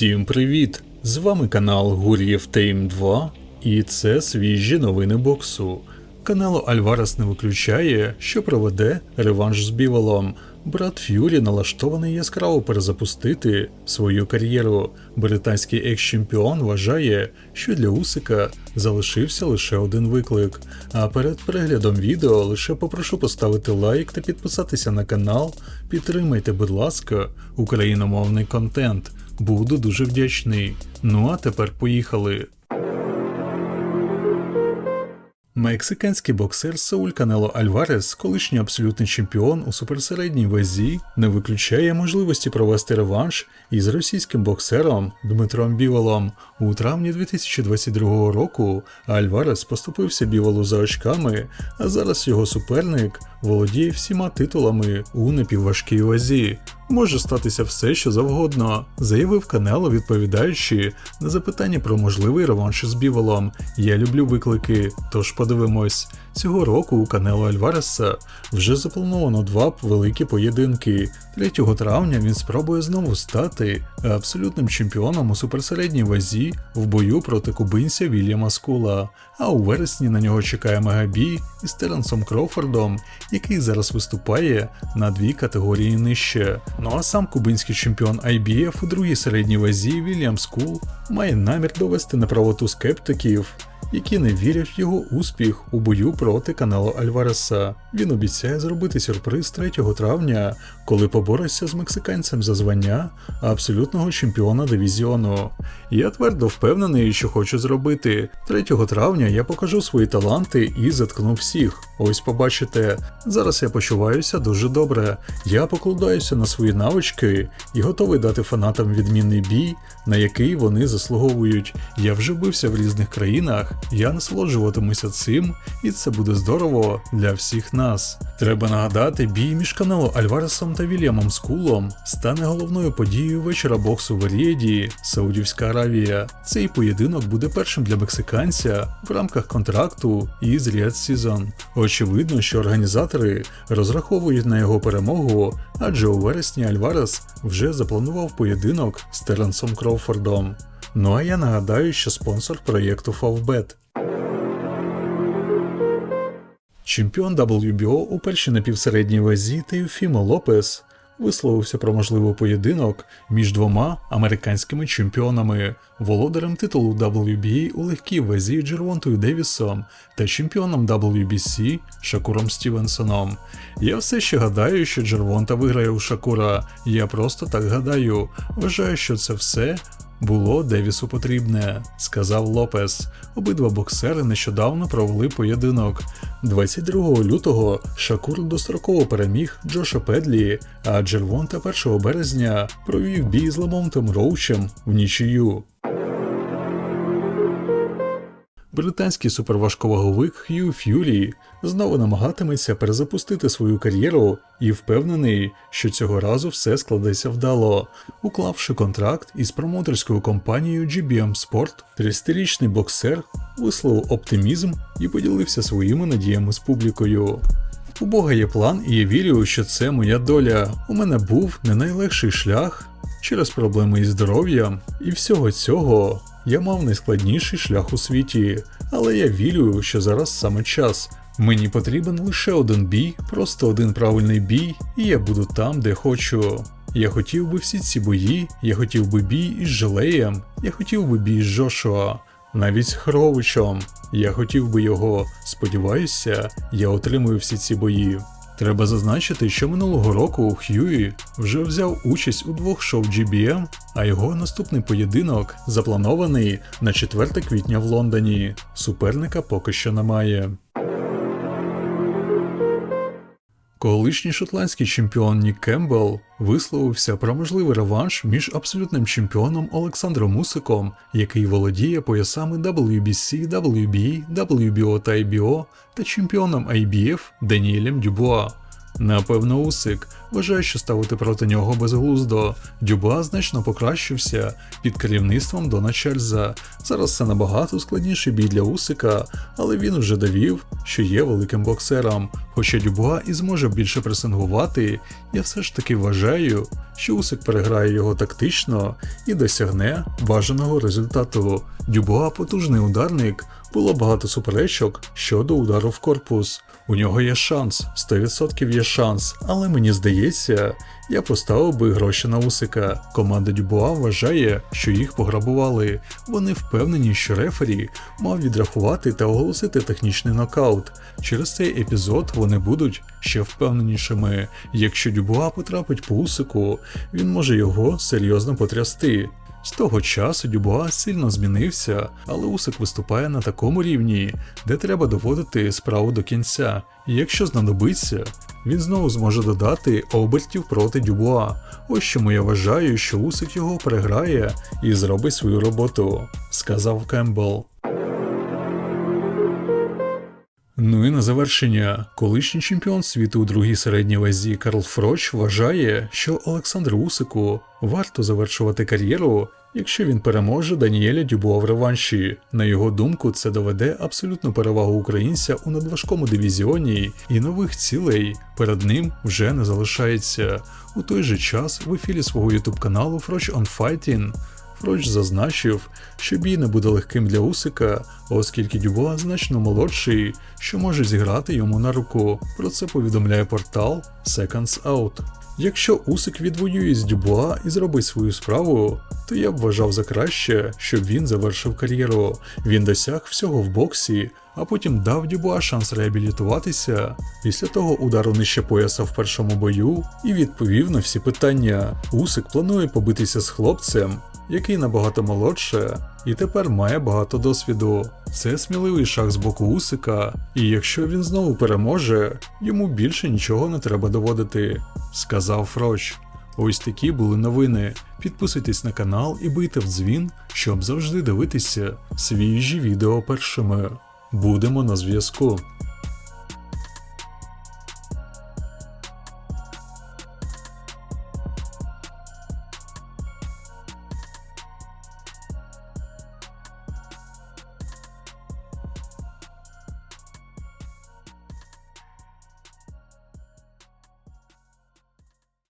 Всім привіт! З вами канал Гур'єв Тейм 2 і це свіжі новини боксу. Канал Альварес не виключає, що проведе реванш з Біволом. Брат Ф'юрі налаштований яскраво перезапустити свою кар'єру. Британський екс-чемпіон вважає, що для Усика залишився лише один виклик. А перед переглядом відео лише попрошу поставити лайк та підписатися на канал. Підтримайте, будь ласка, україномовний контент. Буду дуже вдячний. Ну а тепер поїхали. Мексиканський боксер Сауль Канело Альварес, колишній абсолютний чемпіон у суперсередній вазі, не виключає можливості провести реванш із російським боксером Дмитром Біволом. У травні 2022 року Альварес поступився Біволу за очками, а зараз його суперник володіє всіма титулами у напівважкій вазі. Може статися все, що завгодно, заявив Канело, відповідаючи на запитання про можливий реванш з Біволом. Я люблю виклики, тож подивимось. Цього року у Канело Альвареса вже заплановано два великі поєдинки. 3 травня він спробує знову стати абсолютним чемпіоном у суперсередній вазі в бою проти кубинця Вільяма Скула. А у вересні на нього чекає мегабій із Теренсом Кроуфордом, який зараз виступає на дві категорії нижче. Ну а сам кубинський чемпіон IBF у другій середній вазі Вільям Скул має намір довести неправоту скептиків які не вірять в його успіх у бою проти каналу Альвареса. Він обіцяє зробити сюрприз 3 травня, коли побореться з мексиканцем за звання абсолютного чемпіона дивізіону. Я твердо впевнений, що хочу зробити. 3 травня я покажу свої таланти і заткну всіх. Ось побачите. Зараз я почуваюся дуже добре. Я покладаюся на свої навички і готовий дати фанатам відмінний бій, на який вони заслуговують. Я вже бився в різних країнах, я насолоджуватимуся цим, і це буде здорово для всіх нас. Треба нагадати, бій між каналом Альваресом та Вільямом Скулом стане головною подією вечора боксу в Рієді, Саудівська Аравія. Цей поєдинок буде першим для мексиканця в рамках контракту із Riyadh Season. Очевидно, що організатори розраховують на його перемогу, адже у вересні Альварес вже запланував поєдинок з Теренсом Кроуфордом. Ну а я нагадаю, що спонсор проєкту Favbet. Чемпіон WBO у першій напівсередній вазі Теофімо Лопес висловився про можливий поєдинок між двома американськими чемпіонами, володарем титулу WBA у легкій вазі Джервонтою Девісом та чемпіоном WBC Шакуром Стівенсоном. Я все ще гадаю, що Джервонта виграє у Шакура. Я просто так гадаю. Вважаю, що це все було Девісу потрібне, сказав Лопес. Обидва боксери нещодавно провели поєдинок. 22 лютого Шакур достроково переміг Джоша Педлі, а Джервонта 1 березня провів бій з Ламонтом Роучем в нічию. Британський суперважковаговик Хью Ф'юрі знову намагатиметься перезапустити свою кар'єру і впевнений, що цього разу все складеться вдало. Уклавши контракт із промоутерською компанією GBM Sport, 30-річний боксер висловив оптимізм і поділився своїми надіями з публікою. У Бога є план, і я вірю, що це моя доля. У мене був не найлегший шлях через проблеми із здоров'ям, і всього цього я мав найскладніший шлях у світі, але я вірю, що зараз саме час. Мені потрібен лише один бій, просто один правильний бій, і я буду там, де хочу. Я хотів би всі ці бої, я хотів би бій із Желеєм, я хотів би бій з Джошуа, навіть з Хровичем. Я хотів би його. Сподіваюся, я отримую всі ці бої. Треба зазначити, що минулого року Хьюі вже взяв участь у двох шоу GBM, а його наступний поєдинок запланований на 4 квітня в Лондоні. Суперника поки що немає. Колишній шотландський чемпіон Нік Кембл висловився про можливий реванш між абсолютним чемпіоном Олександром Мусиком, який володіє поясами WBC, WBA, WBO та IBO, та чемпіоном IBF Даніелем Дюбуа. Напевно, Усик вважає, що ставити проти нього безглуздо. Дюба значно покращився під керівництвом Дона Чельза. Зараз це набагато складніший бій для Усика, але він вже довів, що є великим боксером. Хоча Дюбуа і зможе більше пресингувати, я все ж таки вважаю, що Усик переграє його тактично і досягне бажаного результату. Дюбуа потужний ударник, було багато суперечок щодо удару в корпус. У нього є шанс, 100% є шанс, але мені здається, я поставив би гроші на Усика. Команда Дюбуа вважає, що їх пограбували. Вони впевнені, що рефері мав відрахувати та оголосити технічний нокаут. Через цей епізод вони будуть ще впевненішими. Якщо Дюбуа потрапить по Усику, він може його серйозно потрясти. З того часу Дюбуа сильно змінився, але Усик виступає на такому рівні, де треба доводити справу до кінця. Якщо знадобиться, він знову зможе додати обертів проти Дюбуа. Ось чому я вважаю, що Усик його переграє і зробить свою роботу, сказав Кембл. Ну і на завершення, колишній чемпіон світу у другій середній вазі Карл Фроч вважає, що Олександру Усику варто завершувати кар'єру, якщо він переможе Даніеля Дюбуа в реванші. На його думку, це доведе абсолютну перевагу українця у надважкому дивізіоні, і нових цілей перед ним вже не залишається. У той же час в ефірі свого ютуб каналу Фроч on Fighting Фроч зазначив, що бій не буде легким для Усика, оскільки Дюбуа значно молодший, що може зіграти йому на руку. Про це повідомляє портал Seconds Out. Якщо Усик відвоює з Дюбуа і зробить свою справу, то я б вважав за краще, щоб він завершив кар'єру. Він досяг всього в боксі, а потім дав Дюбуа шанс реабілітуватися після того удару нижче пояса в першому бою і відповів на всі питання. Усик планує побитися з хлопцем, який набагато молодше і тепер має багато досвіду. Це сміливий шаг з боку Усика, і якщо він знову переможе, йому більше нічого не треба доводити, сказав Фроч. Ось такі були новини. Підписуйтесь на канал і бийте в дзвін, щоб завжди дивитися свіжі відео першими. Будемо на зв'язку.